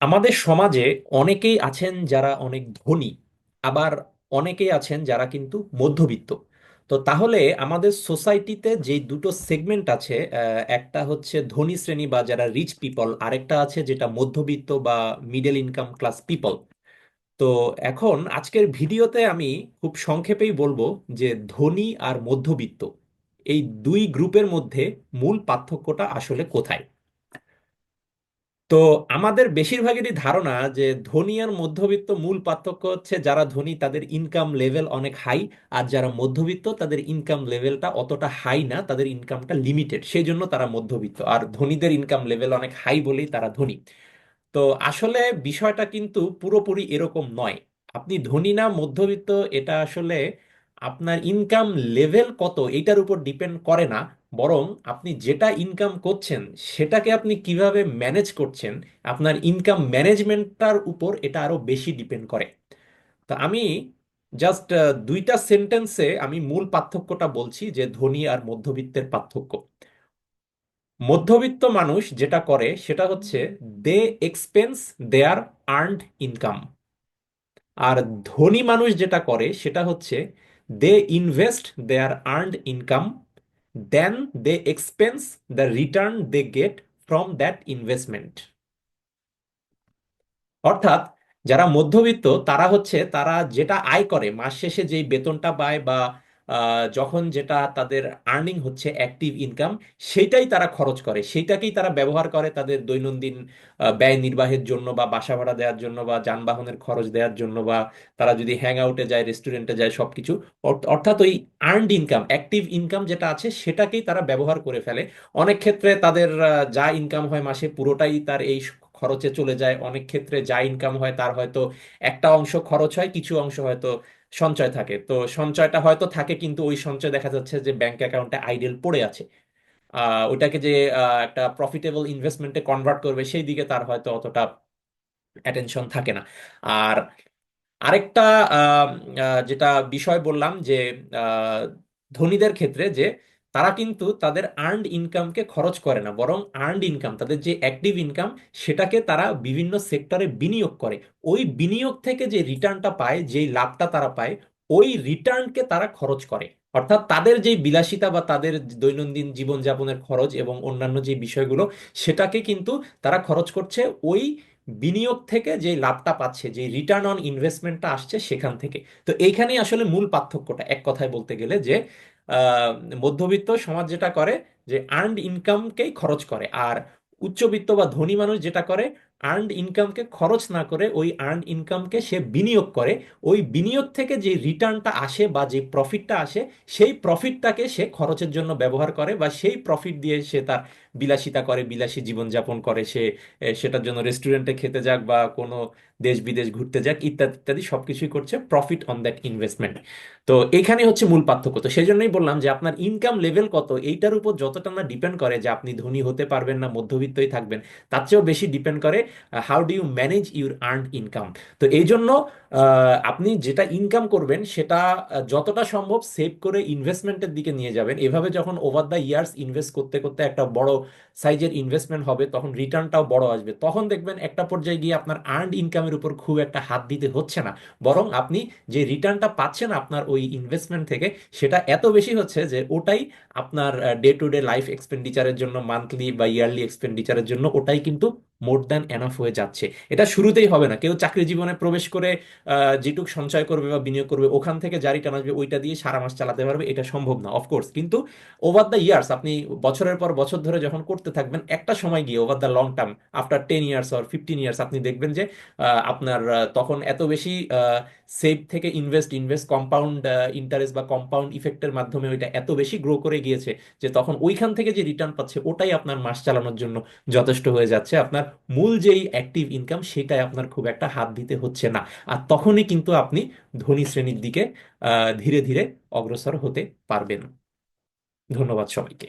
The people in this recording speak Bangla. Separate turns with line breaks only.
আমাদের সমাজে অনেকেই আছেন যারা অনেক ধনী, আবার অনেকেই আছেন যারা কিন্তু মধ্যবিত্ত। তো তাহলে আমাদের সোসাইটিতে যে দুটো সেগমেন্ট আছে একটা হচ্ছে ধনী শ্রেণি বা যারা রিচ পিপল আরেকটা আছে যেটা মধ্যবিত্ত বা মিডল ইনকাম ক্লাস পিপল তো এখন আজকের ভিডিওতে আমি খুব সংক্ষেপেই বলব যে ধনী আর মধ্যবিত্ত, এই দুই গ্রুপের মধ্যে মূল পার্থক্যটা আসলে কোথায়? তো আমাদের বেশিরভাগেরই ধারণা যে ধনী আর মধ্যবিত্ত মূল পার্থক্য হচ্ছে যারা ধনী তাদের ইনকাম লেভেল অনেক হাই আর যারা মধ্যবিত্ত তাদের ইনকাম লেভেলটা অতটা হাই না, তাদের ইনকামটা লিমিটেড সেই জন্য তারা মধ্যবিত্ত। আর ধনীদের ইনকাম লেভেল অনেক হাই বলেই তারা ধনী। তো আসলে বিষয়টা কিন্তু পুরোপুরি এরকম নয়। আপনি ধনী না মধ্যবিত্ত, এটা আসলে আপনার ইনকাম লেভেল কত, এটার উপর ডিপেন্ড করে না। বরং আপনি যেটা ইনকাম করছেন, সেটাকে আপনি কীভাবে ম্যানেজ করছেন, আপনার ইনকাম ম্যানেজমেন্টটার উপর এটা আরও বেশি ডিপেন্ড করে। তো আমি জাস্ট দুইটা সেন্টেন্সে আমি মূল পার্থক্যটা বলছি, যে ধনী আর মধ্যবিত্তের পার্থক্য। মধ্যবিত্ত মানুষ যেটা করে, সেটা হচ্ছে they expense their earned income আর ধনী মানুষ যেটা করে, সেটা হচ্ছে they invest their earned income then they expense the return they get from that investment অর্থাৎ যারা মধ্যবিত্ত, তারা হচ্ছে, তারা যেটা আয় করে, মাস শেষে যেই বেতনটা পায় বা যখন যেটা তাদের আর্নিং হচ্ছে অ্যাক্টিভ ইনকাম সেটাই তারা খরচ করে। সেটাকেই তারা ব্যবহার করে তাদের দৈনন্দিন ব্যয় নির্বাহের জন্য বা বাসা ভাড়া দেওয়ার জন্য বা যানবাহনের খরচ দেওয়ার জন্য বা তারা যদি হ্যাং আউটে যায় রেস্টুরেন্টে যায়, সবকিছু। অর্থ- অর্থাৎ ওই আর্নড ইনকাম অ্যাক্টিভ ইনকাম যেটা আছে, সেটাকেই তারা ব্যবহার করে ফেলে। অনেক ক্ষেত্রে তাদের যা ইনকাম হয় মাসে পুরোটাই তার এই খরচে চলে যায়, অনেক ক্ষেত্রে যা ইনকাম হয় তার হয়তো একটা অংশ খরচ হয়, কিছু অংশ হয়তো সঞ্চয় থাকে। তো সঞ্চয়টা হয়তো থাকে কিন্তু ওই সঞ্চয় দেখা যাচ্ছে যে ব্যাংক অ্যাকাউন্টে আইডেল পড়ে আছে। আহ ওইটাকে যে একটা প্রফিটেবল ইনভেস্টমেন্টে কনভার্ট করবে সেই দিকে তার হয়তো অতটা অ্যাটেনশন থাকে না। আর আরেকটা যেটা বিষয় বললাম যে ধনীদের ক্ষেত্রে যে তারা কিন্তু তাদের আর্নড ইনকামকে খরচ করে না, বরং আর্নড ইনকাম তাদের যে অ্যাক্টিভ ইনকাম সেটাকে তারা বিভিন্ন সেক্টরে বিনিয়োগ করে। ওই বিনিয়োগ থেকে যে রিটার্নটা পায়, যেই লাভটা তারা পায়, ওই রিটার্নকে তারা খরচ করে। অর্থাৎ তাদের যে বিলাসিতা বা তাদের দৈনন্দিন জীবনযাপনের খরচ এবং অন্যান্য যে বিষয়গুলো, সেটাকে কিন্তু তারা খরচ করছে ওই বিনিয়োগ থেকে যে লাভটা পাচ্ছে, যে রিটার্ন অন ইনভেস্টমেন্টটা আসছে সেখান থেকে। তো এইখানেই আসলে মূল পার্থক্যটা, এক কথায় বলতে গেলে যে মধ্যবিত্ত সমাজ যেটা করে যে আর্নড ইনকামকেই খরচ করে, আর উচ্চবিত্ত বা ধনী মানুষ যেটা করে আর্নড ইনকামকে খরচ না করে, ওই আর্নড ইনকামকে সে বিনিয়োগ করে, ওই বিনিয়োগ থেকে যে রিটার্নটা আসে বা যে প্রফিটটা আসে, সেই প্রফিটটাকে সে খরচের জন্য ব্যবহার করে বা সেই প্রফিট দিয়ে সে তার বিলাসিতা করে, বিলাসী জীবনযাপন করে, সে সেটার জন্য রেস্টুরেন্টে খেতে যাক বা কোনো দেশ বিদেশ ঘুরতে যাক, ইত্যাদি ইত্যাদি সব কিছুই করছে প্রফিট অন দ্যাট ইনভেস্টমেন্ট তো এখানে হচ্ছে মূল পার্থক্য। তো সেই জন্যই বললাম যে আপনার ইনকাম লেভেল কত, এইটার উপর যতটা না ডিপেন্ড করে যে আপনি ধনী হতে পারবেন না, মধ্যবিত্তই থাকবেন, তার চেয়েও বেশি ডিপেন্ড করে how do you manage your earned income তো এই জন্য আপনি যেটা ইনকাম করবেন, সেটা যতটা সম্ভব সেভ করে ইনভেস্টমেন্টের দিকে নিয়ে যাবেন। এভাবে যখন ওভার দ্য ইয়ার্স ইনভেস্ট করতে করতে একটা বড় সাইজের ইনভেস্টমেন্ট হবে, তখন রিটার্নটাও বড় আসবে। তখন দেখবেন একটা পর্যায়ে গিয়ে আপনার আর্নড ইনকামের উপর খুব একটা হাত দিতে হচ্ছে না। বরং আপনি যে রিটার্নটা পাচ্ছেন আপনার ওই ইনভেস্টমেন্ট থেকে, সেটা এত বেশি হচ্ছে যে ওটাই আপনার ডে টু ডে লাইফ এক্সপেন্ডিচারের জন্য মান্থলি বা ইয়ারলি এক্সপেন্ডিচারের জন্য, ওটাই কিন্তু মোর দ্যান এনাফ হয়ে যাচ্ছে। এটা শুরুতেই হবে না। কেউ চাকরি জীবনে প্রবেশ করে যেটুক সঞ্চয় করবে বা বিনিয়োগ করবে, ওখান থেকে জারি রিটার্ন আসবে, ওইটা দিয়ে সারা মাস চালাতে পারবে, এটা সম্ভব না অফকোর্স কিন্তু ওভার দ্য ইয়ার্স আপনি বছরের পর বছর ধরে যখন করতে থাকবেন, একটা সময় গিয়ে over the long term after ten years or fifteen years আপনি দেখবেন যে আপনার তখন এত বেশি সেভ থেকে ইনভেস্ট ইনভেস্ট কম্পাউন্ড ইন্টারেস্ট বা কম্পাউন্ড ইফেক্টের মাধ্যমে ওইটা এত বেশি গ্রো করে গিয়েছে যে তখন ওইখান থেকে যে রিটার্ন পাচ্ছে, ওটাই আপনার মাস চালানোর জন্য যথেষ্ট হয়ে যাচ্ছে। আপনার মূল যেই অ্যাক্টিভ ইনকাম সেটাই আপনার খুব একটা হাত দিতে হচ্ছে না। আর তখনই কিন্তু আপনি ধনী শ্রেণির দিকে ধীরে ধীরে অগ্রসর হতে পারবেন। ধন্যবাদ সবাইকে।